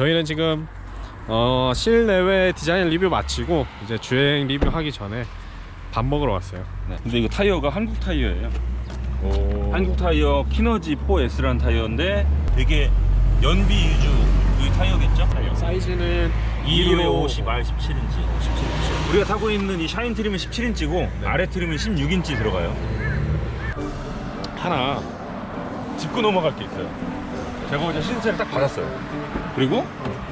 저희는 지금 어, 실내외 디자인 리뷰 마치고 이제 주행 리뷰하기 전에 밥 먹으러 왔어요. 네. 근데 이거 타이어가 한국 타이어예요. 오. 한국 타이어 키너지 4S라는 타이어인데 되게 연비 위주 그 타이어겠죠? 타이어 사이즈는 2로 50 R 17인치. 우리가 타고 있는 이 샤인 트림은 17인치고 아래 트림은 16인치 들어가요. 하나 짚고 넘어갈 게 있어요. 제가 어제 신세를 딱 받았어요. 그리고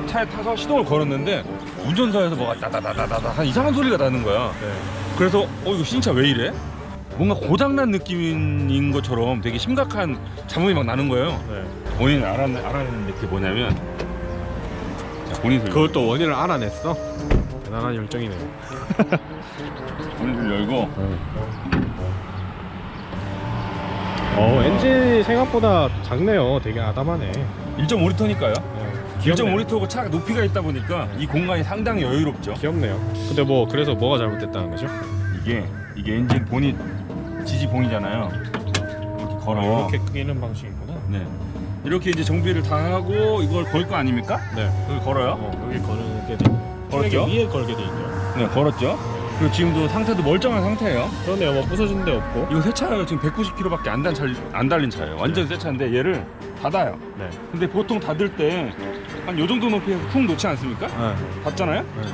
차에 타서 시동을 걸었는데 운전석에서 뭐가 따다다다다다 한 이상한 소리가 나는 거야. 네. 그래서 어 이거 신차 왜 이래? 뭔가 고장난 느낌인 것처럼 되게 심각한 잡음이 막 나는 거예요. 네. 본인 알아 알아냈는데 그게 뭐냐면 자 본인 소리. 그걸 또 원인을 알아냈어. 대단한 열정이네요. 본인을 열고 어 엔진 생각보다 작네요. 되게 아담하네. 1.5리터니까요. 네. 1.5리터고 차가 높이가 있다 보니까 이 공간이 상당히 여유롭죠. 귀엽네요. 근데 뭐 그래서 뭐가 잘못됐다는 거죠? 이게 이게 엔진 본이 지지 봉이잖아요. 이렇게 걸어. 이렇게 끄기는 방식이구나. 네. 이렇게 이제 정비를 다 하고 이걸 걸 거 아닙니까? 네. 여기 걸어요. 어, 여기 거는 게 돼. 걸었죠? 위에 걸게 돼 있네요. 네, 걸었죠. 그리고 지금도 상태도 멀쩡한 상태예요. 그러네요. 뭐 부서진 데 없고. 이거 새 차예요. 지금 190km밖에 안, 단, 차- 안 달린 차예요. 완전 새 차인데 얘를 닫아요. 네. 근데 보통 닫을 때 한 요 정도 높이에서 쿵 놓지 않습니까? 네. 닫잖아요? 네.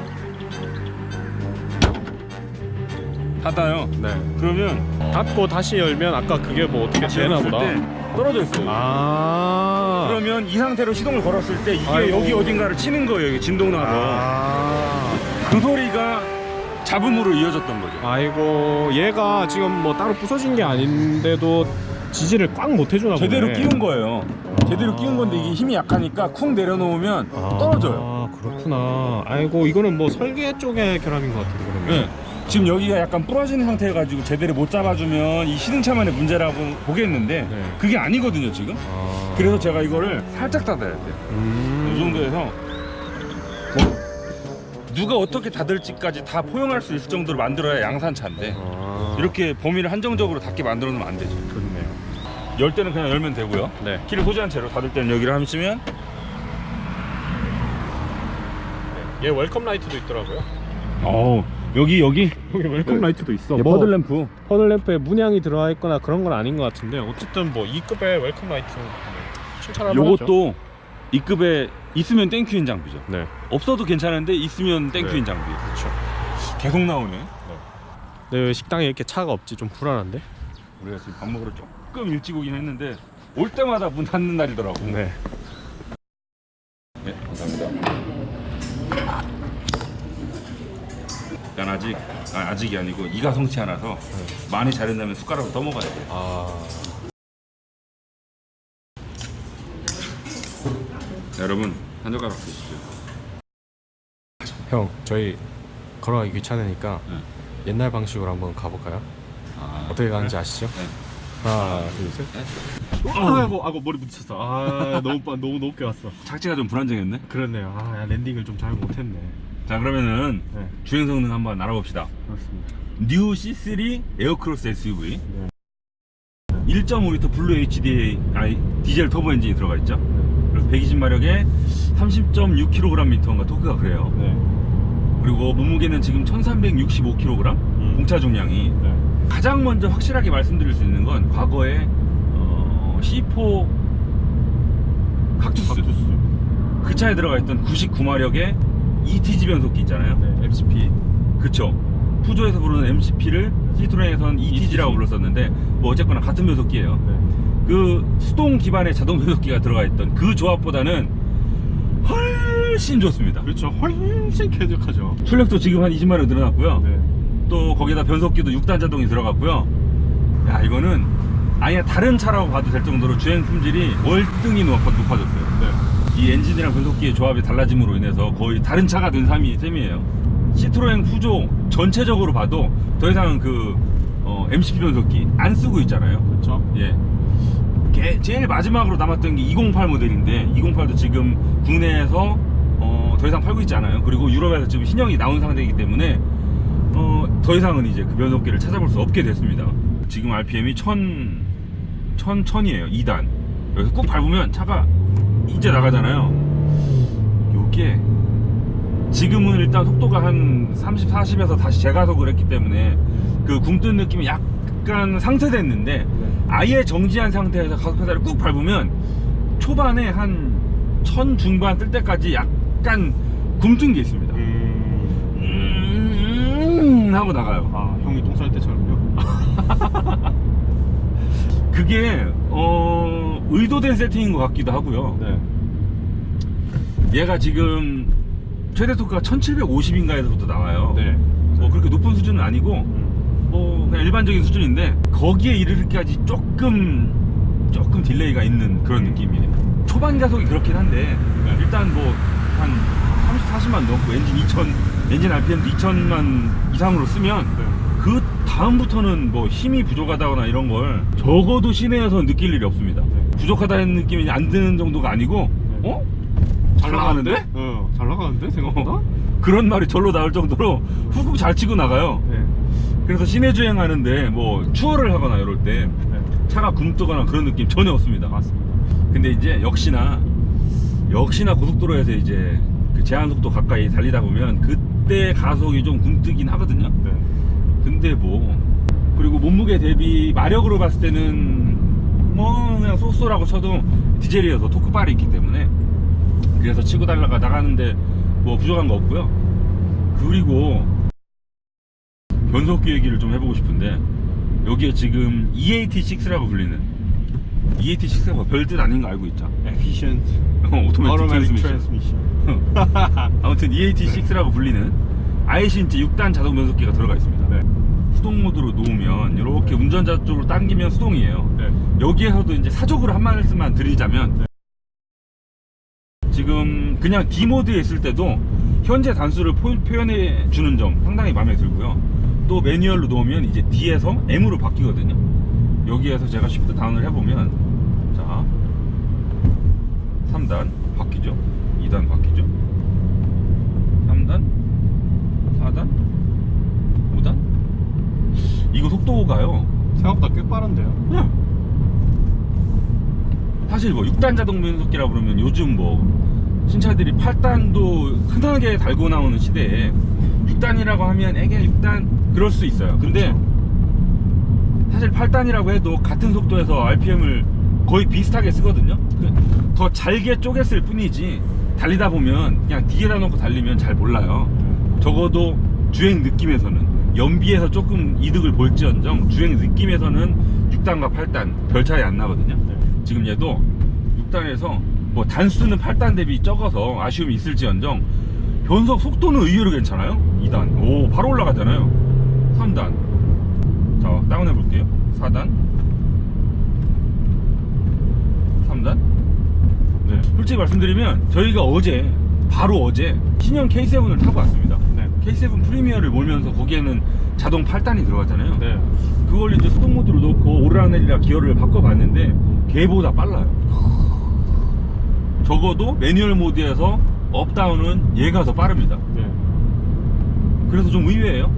닫아요. 네. 그러면 닫고 다시 열면 아까 그게 뭐 어떻게 다시 되나 열었을 보다. 때 떨어져 있어요. 아. 그러면 이 상태로 시동을 걸었을 때 이게 아이고. 여기 어딘가를 치는 거예요. 이게 진동 나서. 아. 그 소리가 잡음으로 이어졌던 거죠. 아이고 얘가 지금 뭐 따로 부서진 게 아닌데도 지지를 꽉 못 해주나 보네. 제대로 끼운 거예요. 아. 제대로 끼운 건데 이게 힘이 약하니까 쿵 내려놓으면 아, 떨어져요. 그렇구나. 아이고 이거는 뭐 설계 쪽의 결함인 것 같은데 그러면. 네. 지금 여기가 약간 부러진 상태여가지고 제대로 못 잡아주면 이 시승차만의 문제라고 보겠는데 네. 그게 아니거든요 지금. 아. 그래서 제가 이거를 살짝 닫아야 돼요. 음. 이 정도에서 뭐 누가 어떻게 닫을지까지 다 포용할 수 있을 정도로 만들어야 양산차인데 아. 이렇게 범위를 한정적으로 닫게 만들어 놓으면 안 되죠. 열 때는 그냥 열면 되고요. 네. 키를 소지한 채로 닫을 때는 여기를 하시면 얘 웰컴 라이트도 있더라고요. 어 여기 여기 여기 웰컴 라이트도 있어. 네, 뭐 퍼들램프 퍼들램프에 문양이 들어가 있거나 그런 건 아닌 것 같은데 어쨌든 뭐 2급의 웰컴 라이트. 요것도 이급에 있으면 땡큐인 장비죠. 네. 없어도 괜찮은데 있으면 땡큐인 네. 장비. 그렇죠. 계속 나오네. 근데 왜 식당에 이렇게 차가 없지 좀 불안한데? 우리가 지금 밥 먹으러 조금 일찍 오긴 했는데 올 때마다 문 닫는 날이더라고. 네. 네, 감사합니다. 난 아직 아, 아직이 아니고 이가 성치 않아서 많이 자른다면 숟가락으로 떠먹어야 돼. 아. 여러분 한 젓가락 드시죠. 형, 저희 걸어가기 귀찮으니까 네. 옛날 방식으로 한번 가볼까요? 아, 어떻게 가는지 아시죠? 네. 하나, 둘, 셋. 네. 아이고, 아이고 머리 부딪혔어. 아, 너무 빠- 너무 높게 왔어. 착지가 좀 불안정했네. 그렇네요. 아, 야, 랜딩을 좀 잘 못했네. 자 그러면은 네, 주행 성능 한번 알아봅시다. 그렇습니다. 뉴 C3 에어크로스 SUV 네. 1.5L 블루 HD 아니 디젤 터보 엔진이 들어가 있죠. 그래서 120마력에 30.6kgm인가 토크가 그래요. 네. 그리고 몸무게는 지금 1365kg 음. 공차 중량이 네. 가장 먼저 확실하게 말씀드릴 수 있는 건 과거에 어, C4 kaktus kaktus. 그 차에 들어가 있던 99마력의 ETG 변속기 있잖아요. 네, MCP. 그쵸. 푸조에서 부르는 MCP를 시트로엔에서는 ETG라고 불렀었는데 뭐 어쨌거나 같은 변속기예요. 네. 그 수동 기반의 자동 변속기가 들어가 있던 그 조합보다는 훨씬 좋습니다. 그렇죠. 훨씬 쾌적하죠. 출력도 지금 한 20마력 늘어났고요. 네. 또 거기다 변속기도 6단 자동이 들어갔고요. 야 이거는 아예 다른 차라고 봐도 될 정도로 주행 품질이 월등히 높아, 높아졌어요. 네. 이 엔진이랑 변속기의 조합이 달라짐으로 인해서 거의 다른 차가 된 셈이, 셈이에요. 시트로엔 푸조 전체적으로 봐도 더 이상 그 어, MCP 변속기 안 쓰고 있잖아요. 그렇죠. 예. 게- 제일 마지막으로 남았던 게 208 모델인데 208도 지금 국내에서 어, 더 이상 팔고 있지 않아요. 그리고 유럽에서 지금 신형이 나온 상태이기 때문에 어, 더 이상은 이제 그 변속기를 찾아볼 수 없게 됐습니다. 지금 RPM이 1000, 1000, 1000이에요. 2단. 여기서 꾹 밟으면 차가 이제 나가잖아요. 게 지금은 일단 속도가 한 30, 40에서 다시 재가속을 했기 때문에 그 굼뜬 느낌이 약간 상쇄됐는데 아예 정지한 상태에서 가속 페달을 꾹 밟으면 초반에 한천 중반 뜰 때까지 약간 굼뜬 게 있습니다. 음. 음 하고 나가요. 아 형이 똥 쌀 때처럼요? 그게 어 의도된 세팅인 것 같기도 하고요. 네. 얘가 지금 최대 토크가 1750인가에서부터 나와요. 네. 뭐 그렇게 높은 수준은 아니고 음. 뭐 그냥 일반적인 수준인데 거기에 이르기까지 조금 조금 딜레이가 있는 그런 느낌이에요. 초반 가속이 그렇긴 한데 네. 일단 뭐 한 30, 40만 넘고 엔진 2000 엔진 RPM도 2000만 이상으로 쓰면 네. 그 다음부터는 뭐 힘이 부족하다거나 이런 걸 적어도 시내에서 느낄 일이 없습니다. 네. 부족하다는 느낌이 안 드는 정도가 아니고 어? 잘 나가는데? 어, 잘 나가는데 생각보다? 그런 말이 절로 나올 정도로 훅훅 잘 치고 나가요. 네. 그래서 시내 주행하는데 뭐 추월을 하거나 이럴 때 네. 차가 굼뜨거나 그런 느낌 전혀 없습니다. 맞습니다. 근데 이제 역시나 역시나 고속도로에서 이제 그 제한 속도 가까이 달리다 보면 그 때 가속이 좀 굼뜨긴 하거든요. 네. 근데 뭐 그리고 몸무게 대비 마력으로 봤을 때는 뭐 그냥 쏘쏘라고 쳐도 디젤이어서 토크발이 있기 때문에 그래서 치고 달라가 나가는데 뭐 부족한 거 없고요. 그리고 변속기 얘기를 좀 해보고 싶은데 여기에 지금 E EAT6라고 불리는 E EAT6가 별뜻 아닌 거 알고 있죠? Efficient 오토매틱 Automatic 트랜스미션. Transmission. 아무튼 EAT6라고 불리는 아이신 이제 6단 자동 변속기가 들어가 있습니다. 네. 수동 모드로 놓으면 이렇게 운전자 쪽으로 당기면 수동이에요. 네. 여기에서도 이제 사적으로 한 말씀만 드리자면 네. 지금 그냥 D 모드에 있을 때도 현재 단수를 포- 표현해 주는 점 상당히 마음에 들고요. 또 매뉴얼로 놓으면 이제 D에서 M으로 바뀌거든요. 여기에서 제가 쉬프트 다운을 해보면 자 3단 바뀌죠. 2단 바뀌죠. 3단 4단 5단 이거 속도가요. 생각보다 꽤 빠른데요. 응. 사실 뭐 6단 자동 변속기라 그러면 요즘 뭐 신차들이 8단도 흔하게 달고 나오는 시대에 6단이라고 하면 애게 6단 그럴 수 있어요. 근데 사실 8단이라고 해도 같은 속도에서 RPM을 거의 비슷하게 쓰거든요. 그더 잘게 쪼갰을 뿐이지 달리다 보면 그냥 뒤에다 놓고 달리면 잘 몰라요. 적어도 주행 느낌에서는 연비에서 조금 이득을 볼지언정 주행 느낌에서는 6단과 8단 별 차이 안 나거든요. 지금 얘도 6단에서 뭐 단수는 8단 대비 적어서 아쉬움이 있을지언정 변속 속도는 의외로 괜찮아요. 2단 오 바로 올라가잖아요. 3단 자 다운해 볼게요. 4단 3단 네. 솔직히 말씀드리면 저희가 어제 바로 어제 신형 K7을 타고 왔습니다. 네. K7 프리미어를 몰면서 거기에는 자동 8단이 들어갔잖아요. 네. 그걸 이제 수동 모드로 놓고 오르락내리락 기어를 바꿔봤는데 걔보다 빨라요. 적어도 매뉴얼 모드에서 업다운은 얘가 더 빠릅니다. 네. 그래서 좀 의외예요.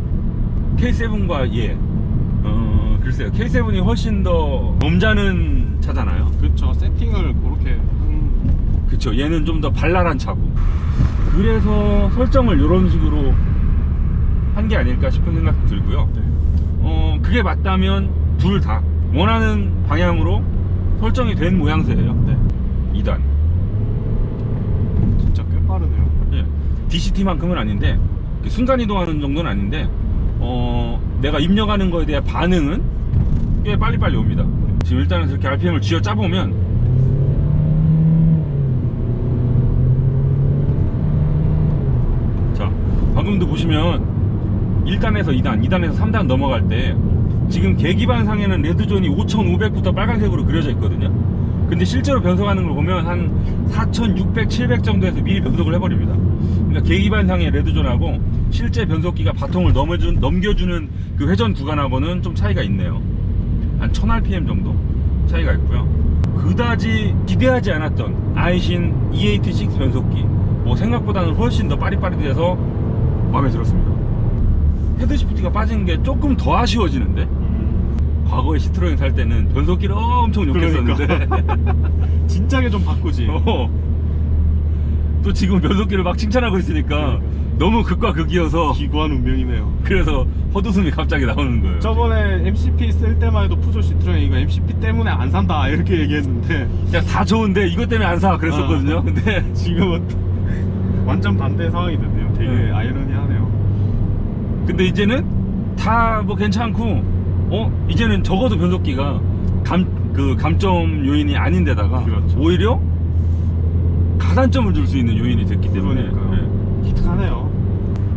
K7과 얘. 어, 글쎄요. K7이 훨씬 더 점잖은 차잖아요. 그렇죠. 세팅을 그렇게 한 그쵸. 얘는 좀 더 발랄한 차고. 그래서 설정을 이런 식으로 한 게 아닐까 싶은 생각도 들고요. 네. 어, 그게 맞다면 둘 다 원하는 방향으로 설정이 된 모양새예요. 네. 2단. 진짜 꽤 빠르네요. 예. DCT만큼은 아닌데 이렇게 순간 이동하는 정도는 아닌데 어, 내가 입력하는 거에 대한 반응은 꽤 빨리빨리 옵니다. 지금 일단은 이렇게 RPM을 쥐어 짜보면 자 방금도 보시면 1단에서 2단, 2단에서 3단 넘어갈 때 지금 계기반상에는 레드존이 5,500부터 빨간색으로 그려져 있거든요. 근데 실제로 변속하는 걸 보면 한 4,600, 700 정도에서 미리 변속을 해버립니다. 그러니까 계기반상의 레드존하고 실제 변속기가 바통을 넘어준, 넘겨주는 그 회전 구간하고는 좀 차이가 있네요. 한 1000rpm 정도 차이가 있고요. 그다지 기대하지 않았던 아이신 EAT6 변속기 뭐 생각보다는 훨씬 더 빠릿빠릿해서 마음에 들었습니다. 헤드시프트가 빠진 게 조금 더 아쉬워지는데 음. 과거에 시트로엔 살 때는 변속기를 엄청 욕했었는데 진작에 좀 바꾸지. 어. 또 지금 변속기를 막 칭찬하고 있으니까 너무 극과 극이어서 기구한 운명이네요. 그래서 헛웃음이 갑자기 나오는 거예요. 저번에 MCP 쓸 때만 해도 푸조 시트로엔 이거 MCP 때문에 안 산다 이렇게 얘기했는데 야, 다 좋은데 이것 때문에 안 사 그랬었거든요. 아. 근데 지금은 또 완전 반대 상황이 됐네요. 되게 네. 아이러니하네요. 근데 이제는 다 뭐 괜찮고 어 이제는 적어도 변속기가 감 그 감점 요인이 아닌데다가 그렇죠. 오히려 가산점을 줄 수 있는 요인이 됐기 때문에. 네. 기특하네요.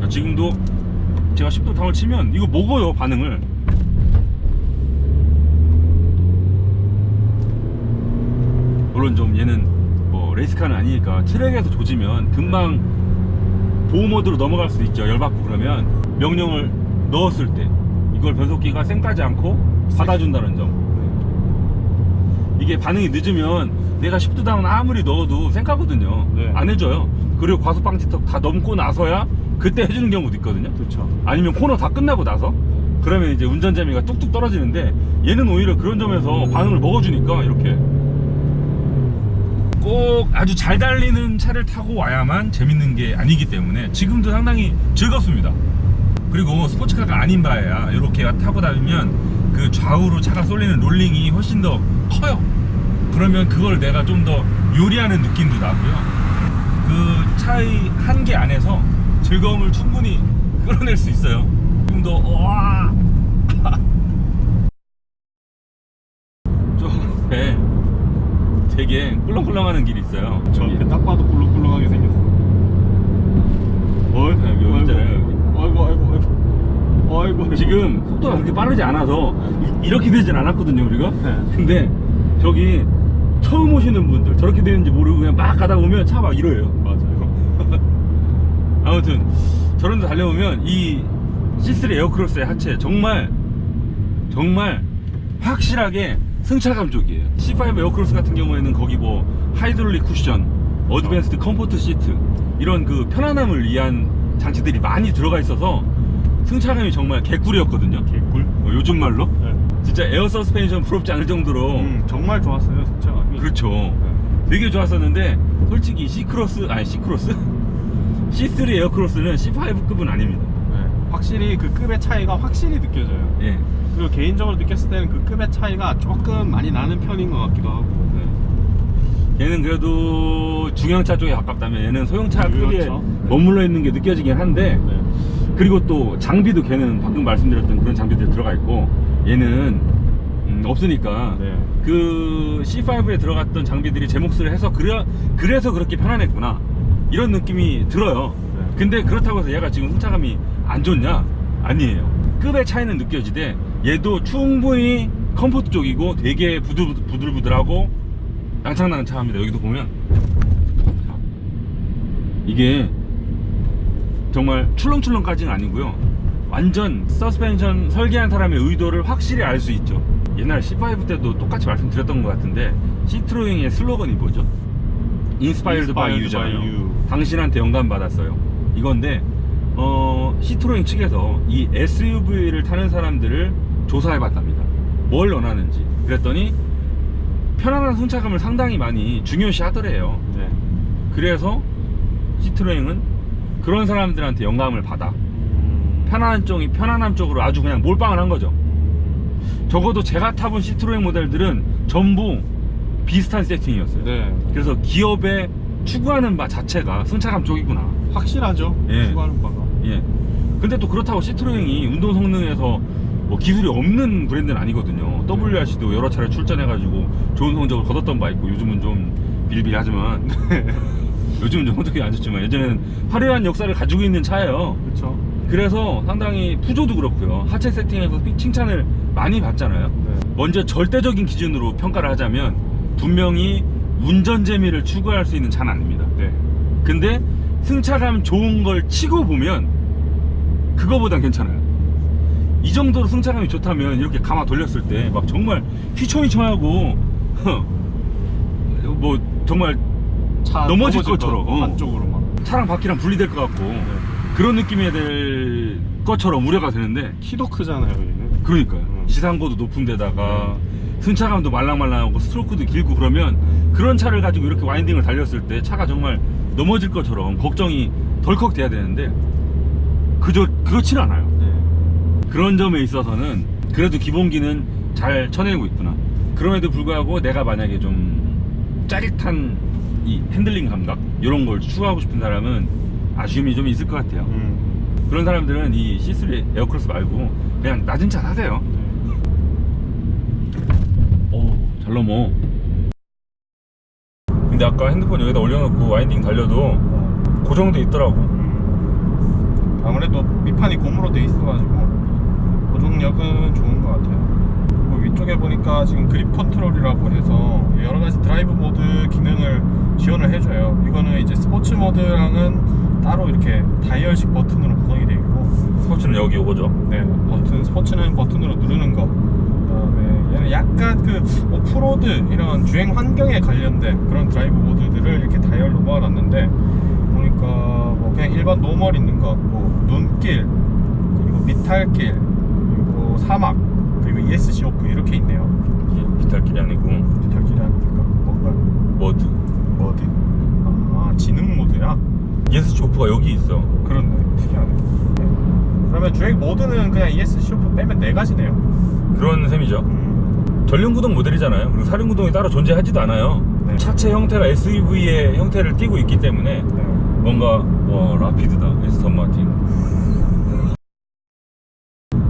야, 지금도 제가 10도 당을 치면 이거 먹어요 반응을 물론 좀 얘는 뭐 레이스카는 아니니까 트랙에서 조지면 금방 보호 모드로 넘어갈 수도 있죠. 열 받고 그러면 명령을 넣었을 때 이걸 변속기가 쌩까지 않고 받아준다는 점. 이게 반응이 늦으면 내가 10도 다운 아무리 넣어도 쌩까거든요. 네. 안 해줘요. 그리고 과속 방지턱 다 넘고 나서야 그때 해주는 경우도 있거든요. 그렇죠. 아니면 코너 다 끝나고 나서 그러면 이제 운전 재미가 뚝뚝 떨어지는데 얘는 오히려 그런 점에서 반응을 먹어주니까 이렇게 꼭 아주 잘 달리는 차를 타고 와야만 재밌는 게 아니기 때문에 지금도 상당히 즐겁습니다. 그리고 스포츠카가 아닌 바에야 이렇게 타고 다니면 그 좌우로 차가 쏠리는 롤링이 훨씬 더 커요. 그러면 그걸 내가 좀 더 요리하는 느낌도 나고요. 그 차의 한계 안에서 즐거움을 충분히 끌어낼 수 있어요. 지금도 와 저배 되게 꿀렁꿀렁하는 길이 있어요 저 앞에 딱 봐도 꿀렁꿀렁하게 생겼어. 어이, 네, 여기 아이고, 있잖아요. 아이고, 아이고, 아이고. 아이고, 지금 속도가 그렇게 빠르지 않아서 이- 이렇게 되진 않았거든요 우리가 네. 근데 저기 처음 오시는 분들 저렇게 되는지 모르고 그냥 막 가다 보면 차 막 이래요 맞아요. 아무튼 저런 데 달려보면 이 C3 에어크로스의 하체 정말 정말 확실하게 승차감 쪽이에요 C5 에어크로스 같은 경우에는 거기 뭐 하이드롤릭 쿠션 어드밴스드 컴포트 시트 이런 그 편안함을 위한 장치들이 많이 들어가 있어서 승차감이 정말 개꿀이었거든요 개꿀. 어, 요즘 말로 네. 진짜 에어 서스펜션 부럽지 않을 정도로 음, 정말 좋았어요, 승차감이. 그렇죠 네. 되게 좋았었는데 솔직히 C크로스 아니 C크로스 C3 에어크로스는 C5급은 아닙니다 네. 확실히 그 급의 차이가 확실히 느껴져요. 예. 그리고 개인적으로 느꼈을 때는 그 급의 차이가 조금 많이 나는 편인 것 같기도 하고. 네. 얘는 그래도 중형차 쪽에 가깝다면 얘는 소형차 그렇죠. 크기에 네. 머물러 있는 게 느껴지긴 한데 네. 그리고 또 장비도 걔는 방금 말씀드렸던 그런 장비들이 들어가 있고 얘는 음, 없으니까 네. 그 C5에 들어갔던 장비들이 제 몫을 해서 그래, 그래서 그렇게 편안했구나 이런 느낌이 들어요 네. 근데 그렇다고 해서 얘가 지금 승차감이 안 좋냐? 아니에요 급의 차이는 느껴지되 얘도 충분히 컴포트 쪽이고 되게 부들, 부들 부들하고 낭창낭 차합니다. 여기도 보면. 자, 이게 정말 출렁출렁까지는 아니고요. 완전 서스펜션 설계한 사람의 의도를 확실히 알 수 있죠. 옛날 C5 때도 똑같이 말씀드렸던 것 같은데 시트로잉의 슬로건이 뭐죠? 인스파이어드 바이 유잖아요. 당신한테 영감 받았어요. 이건데 어, 시트로잉 측에서 이 SUV를 타는 사람들을 조사해 봤답니다 뭘 원하는지 그랬더니 편안한 승차감을 상당히 많이 중요시 하더래요 네. 그래서 시트로잉은 그런 사람들한테 영감을 받아 음, 편안한 쪽이 편안함 쪽으로 아주 그냥 몰빵을 한 거죠. 적어도 제가 타본 시트로행 모델들은 전부 비슷한 세팅이었어요. 네. 그래서 기업의 추구하는 바 자체가 승차감 쪽이구나. 확실하죠. 예. 추구하는 바가. 예. 근데 또 그렇다고 시트로행이 운동 성능에서 뭐 기술이 없는 브랜드는 아니거든요. WRC도 여러 차례 출전해가지고 좋은 성적을 거뒀던 바 있고 요즘은 좀 비일비일하지만 요즘은 좀 성적이 안 좋지만 예전에는 화려한 역사를 가지고 있는 차예요. 그렇죠. 그래서 상당히 푸조도 그렇고요 하체 세팅에서 칭찬을 많이 받잖아요 네. 먼저 절대적인 기준으로 평가를 하자면 분명히 운전 재미를 추구할 수 있는 차는 아닙니다 네. 근데 승차감 좋은 걸 치고 보면 그거보단 괜찮아요 이 정도로 승차감이 좋다면 이렇게 감아 돌렸을 때 막 정말 휘청휘청하고 뭐 정말 차 넘어질 것 것처럼, 같고, 어. 한쪽으로 막. 차랑 바퀴랑 분리될 것 같고 그런 느낌이 될 것처럼 우려가 되는데 키도 크잖아요, 얘는. 그러니까요 음. 시상고도 높은 데다가 승차감도 말랑말랑하고 스트로크도 길고 그러면 그런 차를 가지고 이렇게 와인딩을 달렸을 때 차가 정말 넘어질 것처럼 걱정이 덜컥 돼야 되는데 그저 그렇진 않아요. 네. 그런 점에 있어서는 그래도 기본기는 잘 쳐내고 있구나. 그럼에도 불구하고 내가 만약에 좀 짜릿한 이 핸들링 감각 이런 걸 추구하고 싶은 사람은 아쉬움이 좀 있을 것 같아요. 음. 그런 사람들은 이 C3 에어크로스 말고 그냥 낮은 차 사세요. 오, 잘 넘어. 근데 아까 핸드폰 여기다 올려놓고 와인딩 달려도 고정돼 있더라고. 음. 아무래도 밑판이 고무로 돼 있어가지고 고정력은 좋은 것 같아요. 그리고 위쪽에 보니까 지금 그립 컨트롤이라고 해서 여러 가지 드라이브 모드 기능을 지원을 해줘요. 이거는 이제 스포츠 모드랑은 따로 이렇게 다이얼식 버튼으로 구성이 되어 있고, 스포츠는 여기 오거죠. 네 버튼 스포츠는 버튼으로 누르는 거. 그다음에 얘는 약간 그 오프로드 이런 주행 환경에 관련된 그런 드라이브 모드들을 이렇게 다이얼로 모아놨는데 보니까 뭐 그냥 일반 노멀 있는 것 같고 눈길 그리고 미탈길 그리고 사막 그리고 ESC 오프 이렇게 있네요. 이게 비탈길이 아니고 미탈길이 아닙니까? 뭔가 머드. 모드? 아 지능 모드야? ESC 오프가 여기 있어. 그렇네 특이하네. 네. 그러면 주행 모드는 그냥 ESC 오프 빼면 네 가지네요. 그런 셈이죠. 음, 전륜구동 모델이잖아요. 그리고 사륜구동이 따로 존재하지도 않아요. 네. 차체 형태가 SUV의 형태를 띠고 있기 때문에 네. 뭔가 와 라피드다 에스턴 마틴.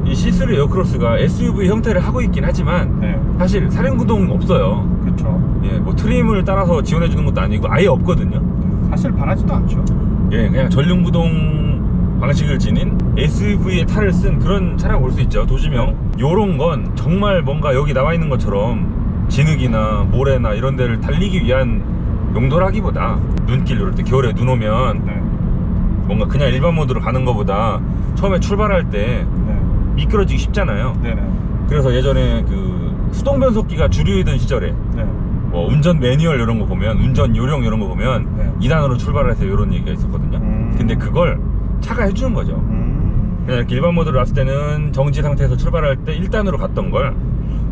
이 C3 에어크로스가 SUV 형태를 하고 있긴 하지만 네. 사실 사륜구동 없어요. 그렇죠. 예, 뭐 트림을 따라서 지원해 주는 것도 아니고 아예 없거든요. 사실 바라지도 않죠. 예, 그냥 전륜구동 방식을 지닌 SUV의 탈을 쓴 그런 차라고 볼 수 있죠. 도시명. 요런 건 정말 뭔가 여기 나와 있는 것처럼 진흙이나 모래나 이런 데를 달리기 위한 용도라기보다 눈길 이럴 때 겨울에 눈 오면 네. 뭔가 그냥 일반 모드로 가는 것보다 처음에 출발할 때 네. 미끄러지기 쉽잖아요. 네네. 그래서 예전에 그 수동 변속기가 주류이던 시절에 네. 뭐 운전 매뉴얼 이런 거 보면 운전 요령 이런 거 보면 네. 2단으로 출발하세요 이런 얘기가 있었거든요. 음. 근데 그걸 차가 해주는 거죠. 음. 그냥 이렇게 일반 모드로 왔을 때는 정지 상태에서 출발할 때 1단으로 갔던 걸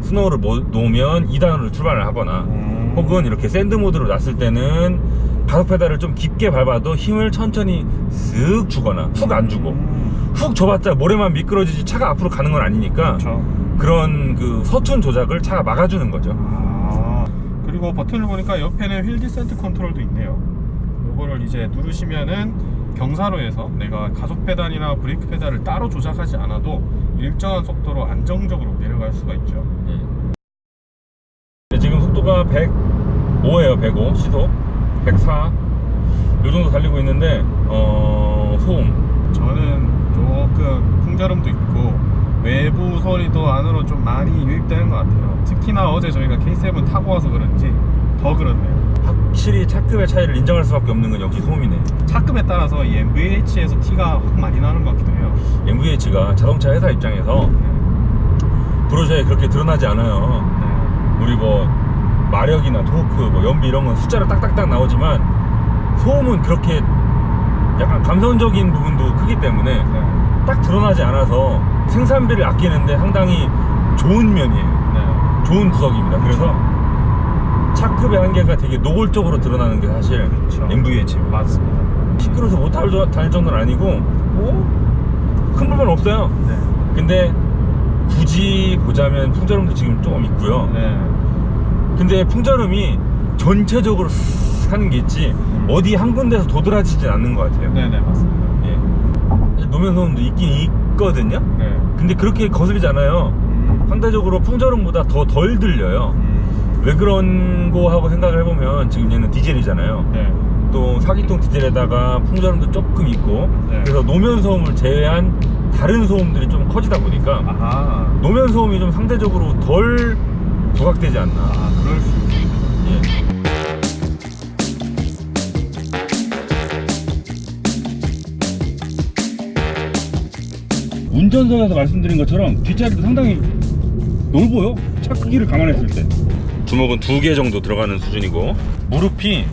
스노우를 모- 놓으면 2단으로 출발을 하거나 음. 혹은 이렇게 샌드 모드로 놨을 때는 가속 페달을 좀 깊게 밟아도 힘을 천천히 쓱 주거나 훅 안 주고 음. 훅 줘봤자 모래만 미끄러지지 차가 앞으로 가는 건 아니니까 그렇죠. 그런 그 서툰 조작을 차가 막아주는 거죠. 아. 그리고 버튼을 보니까 옆에는 휠 디센트 컨트롤도 있네요. 요거를 이제 누르시면은 경사로에서 내가 가속 페달이나 브레이크 페달을 따로 조작하지 않아도 일정한 속도로 안정적으로 내려갈 수가 있죠. 예. 네, 지금 속도가 105예요 105 시속 104 요 정도 달리고 있는데 어 소음 저는 조금 풍절음도 있고 외부 소리도 안으로 좀 많이 유입되는 것 같아요. 특히나 어제 저희가 K7 타고 와서 그런지 더 그렇네요. 확실히 차급의 차이를 인정할 수밖에 없는 건 역시 소음이네 차급에 따라서 이 MVH에서 티가 확 많이 나는 것 같기도 해요. MVH가 자동차 회사 입장에서 브로셔에 그렇게 드러나지 않아요 네. 우리 뭐 마력이나 토크 뭐 연비 이런 건 숫자로 딱딱딱 나오지만 소음은 그렇게 약간 감성적인 부분도 크기 때문에 네. 딱 드러나지 않아서 생산비를 아끼는데 상당히 좋은 면이에요 네. 좋은 구석입니다. 그래서 차급의 한계가 되게 노골적으로 드러나는 게 사실 그렇죠. MVH입니다. 맞습니다. 시끄러워서 못 다닐 정도는 아니고 뭐, 큰 불만 없어요. 네. 근데 굳이 보자면 풍절음도 지금 조금 있고요. 네. 근데 풍절음이 전체적으로 쓱 하는 게 있지 어디 한 군데서 도드라지진 않는 것 같아요. 네네 맞습니다. 예. 노면 소음도 있긴 있거든요. 네. 근데 그렇게 거슬리지 않아요. 음. 상대적으로 풍절음보다 더 덜 들려요. 음. 왜 그런고 하고 생각을 해보면 지금 얘는 디젤이잖아요. 네. 또 사기통 디젤에다가 풍절음도 조금 있고 네. 그래서 노면 소음을 제외한 다른 소음들이 좀 커지다 보니까 아하. 노면 소음이 좀 상대적으로 덜 부각되지 않나. 아 그럴 수 있겠네요. 예. 운전석에서 말씀드린 것처럼 뒷자리도 상당히 넓어요. 차 크기를 감안했을 때. 주먹은 두 개 정도 들어가는 수준이고 무릎이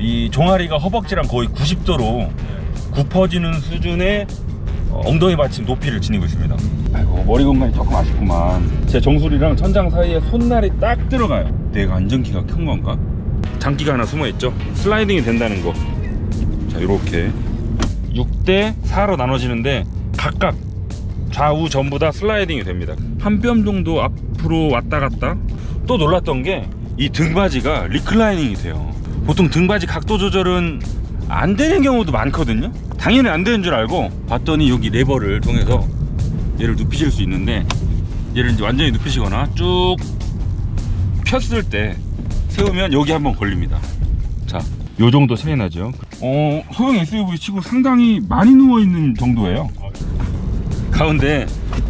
이 종아리가 허벅지랑 거의 90도로 굽어지는 수준의 어, 엉덩이 받침 높이를 지니고 있습니다. 아이고 머리 공간이 조금 아쉽구만. 제 정수리랑 천장 사이에 손날이 딱 들어가요. 내가 안전키가 큰 건가? 장기가 하나 숨어 있죠. 슬라이딩이 된다는 거. 자 이렇게 6대 4로 나눠지는데 각각 좌우 전부 다 슬라이딩이 됩니다. 한 뼘 정도 앞으로 왔다 갔다. 또 놀랐던 게 이 등받이가 리클라이닝이 돼요. 보통 등받이 각도 조절은 안 되는 경우도 많거든요. 당연히 안 되는 줄 알고 봤더니 여기 레버를 통해서 얘를 눕히실 수 있는데 얘를 이제 완전히 눕히시거나 쭉 폈을 때 세우면 여기 한번 걸립니다. 자, 요 정도 차이 나죠. 어, 소형 SUV 치고 상당히 많이 누워 있는 정도예요. 가운데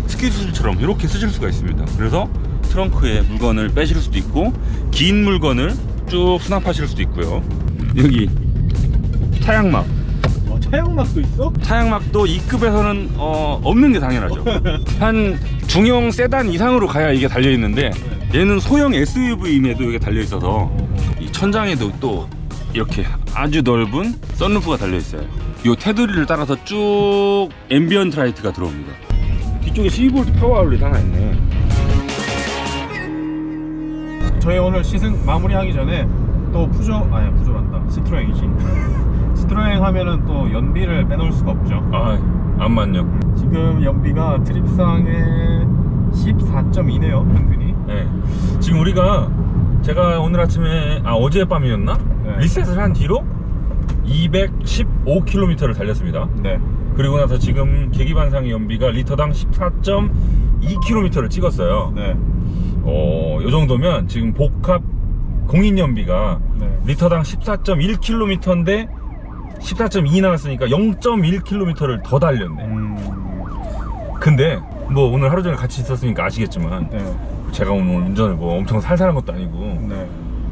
스키즈처럼 이렇게 쓰실 수가 있습니다. 그래서 트렁크에 물건을 빼실 수도 있고 긴 물건을 쭉 수납하실 수도 있고요. 여기 차양막, 어, 차용막도 있어? 차양막도 이 급에서는 어, 없는 게 당연하죠. 한 중형 세단 이상으로 가야 이게 달려 있는데 얘는 소형 SUV임에도 이게 달려 있어서 이 천장에도 또 이렇게 아주 넓은 썬루프가 달려 있어요. 이 테두리를 따라서 쭉 앰비언트 라이트가 들어옵니다. 뒤쪽에 12V 파워 아울렛 하나 있네. 저희 오늘 시승 마무리하기 전에 또 푸조 아니 푸조란다 시트로행이지 시트로행 하면은 또 연비를 빼놓을 수가 없죠 아, 안 맞냐? 지금 연비가 트립상에 14.2네요 평균이 네. 지금 우리가 제가 오늘 아침에 아 어젯밤이었나? 네. 리셋을 한 뒤로 215km를 달렸습니다. 네 그리고 나서 지금 계기반상의 연비가 리터당 14.2km를 찍었어요. 네. 어, 요 정도면 지금 복합 공인 연비가 네. 리터당 14.1km인데 14.2 나왔으니까 0.1km를 더 달렸네. 음, 근데 뭐 오늘 하루 종일 같이 있었으니까 아시겠지만 네. 제가 오늘 운전을 뭐 엄청 살살한 것도 아니고 네.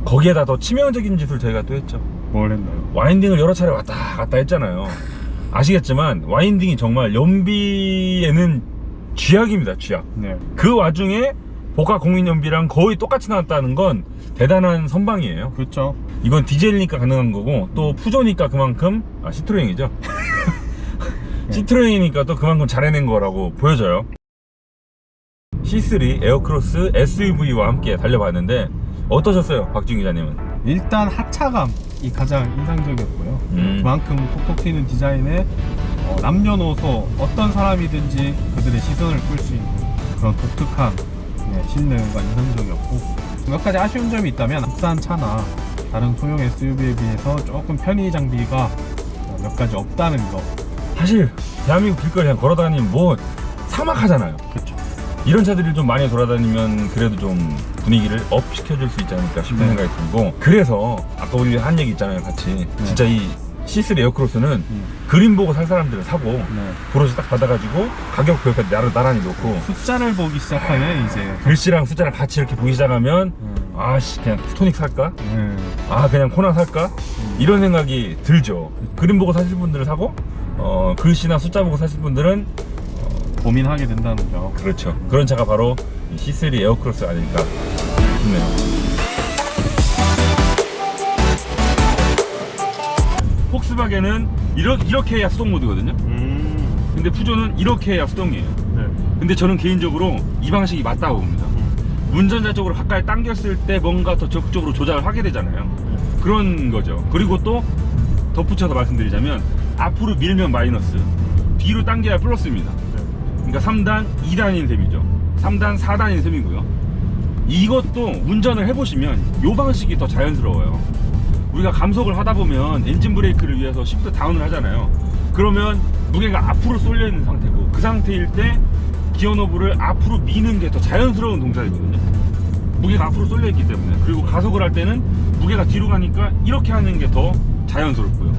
거기에다 더 치명적인 짓을 저희가 또 했죠. 뭘 했나요? 와인딩을 여러 차례 왔다 갔다 했잖아요. 아시겠지만 와인딩이 정말 연비에는 쥐약입니다, 쥐약. 네. 그 와중에 복합 공인 연비랑 거의 똑같이 나왔다는 건 대단한 선방이에요. 그렇죠 이건 디젤이니까 가능한 거고 또 푸조니까 그만큼 아 시트로행이죠. 시트로행이니까 또 그만큼 잘해낸 거라고 보여져요. C3 에어크로스 SUV와 함께 달려봤는데 어떠셨어요, 박준 기자님은? 일단 하차감이 가장 인상적이었고요 음. 그만큼 톡톡 튀는 디자인에 어, 남녀노소 어떤 사람이든지 그들의 시선을 끌 수 있는 그런 독특한 네, 실내가 인상적이었고 몇 가지 아쉬운 점이 있다면 국산 차나 다른 소형 SUV에 비해서 조금 편의 장비가 어, 몇 가지 없다는 거 사실 대한민국 길거리 그냥 걸어다니면 뭐 사막하잖아요. 그렇죠 이런 차들이 좀 많이 돌아다니면 그래도 좀 분위기를 업 시켜줄 수 있지 않을까 싶은 네. 생각이 들고 그래서 아까 우리 한 얘기 있잖아요 같이 진짜 이 C3 에어크로스는 음, 그림 보고 살 사람들은 사고 네. 브로시 딱 받아가지고 가격 별표 나를 나란히 놓고 숫자를 보기 시작하면 이제 글씨랑 숫자랑 같이 이렇게 보기 시작하면 음, 아씨 그냥 스토닉 살까? 음, 아 그냥 코나 살까? 이런 생각이 들죠 그림 보고 사실 분들은 사고 어, 글씨나 숫자 보고 사실 분들은 고민하게 된다는 점 그렇죠. 그런 차가 바로 이 C3 에어크로스 아닐까 싶네요. 폭스바겐은 이렇게, 이렇게 해야 수동 모드거든요. 음, 근데 푸조는 이렇게 해야 수동이에요. 네. 근데 저는 개인적으로 이 방식이 맞다고 봅니다. 음, 운전자 쪽으로 가까이 당겼을 때 뭔가 더 적극적으로 조작을 하게 되잖아요. 그런 거죠. 그리고 또 덧붙여서 말씀드리자면 앞으로 밀면 마이너스, 뒤로 당겨야 플러스입니다. 네. 그러니까 3단 2단인 셈이죠 3단 4단인 셈이고요 이것도 운전을 해보시면 이 방식이 더 자연스러워요 우리가 감속을 하다 보면 엔진 브레이크를 위해서 시프트 다운을 하잖아요 그러면 무게가 앞으로 쏠려 있는 상태고 그 상태일 때 기어 노브를 앞으로 미는 게 더 자연스러운 동작이거든요 무게가 앞으로 쏠려 있기 때문에 그리고 가속을 할 때는 무게가 뒤로 가니까 이렇게 하는 게 더 자연스럽고요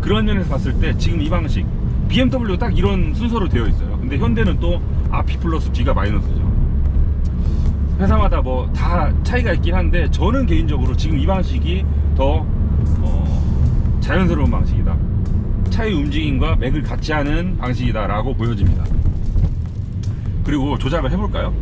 그런 면에서 봤을 때 지금 이 방식 BMW 딱 이런 순서로 되어 있어요. 근데 현대는 또 앞이 플러스 뒤가 마이너스죠. 회사마다 뭐 다 차이가 있긴 한데 저는 개인적으로 지금 이 방식이 더 어, 자연스러운 방식이다. 차의 움직임과 맥을 같이 하는 방식이다라고 보여집니다. 그리고 조작을 해볼까요?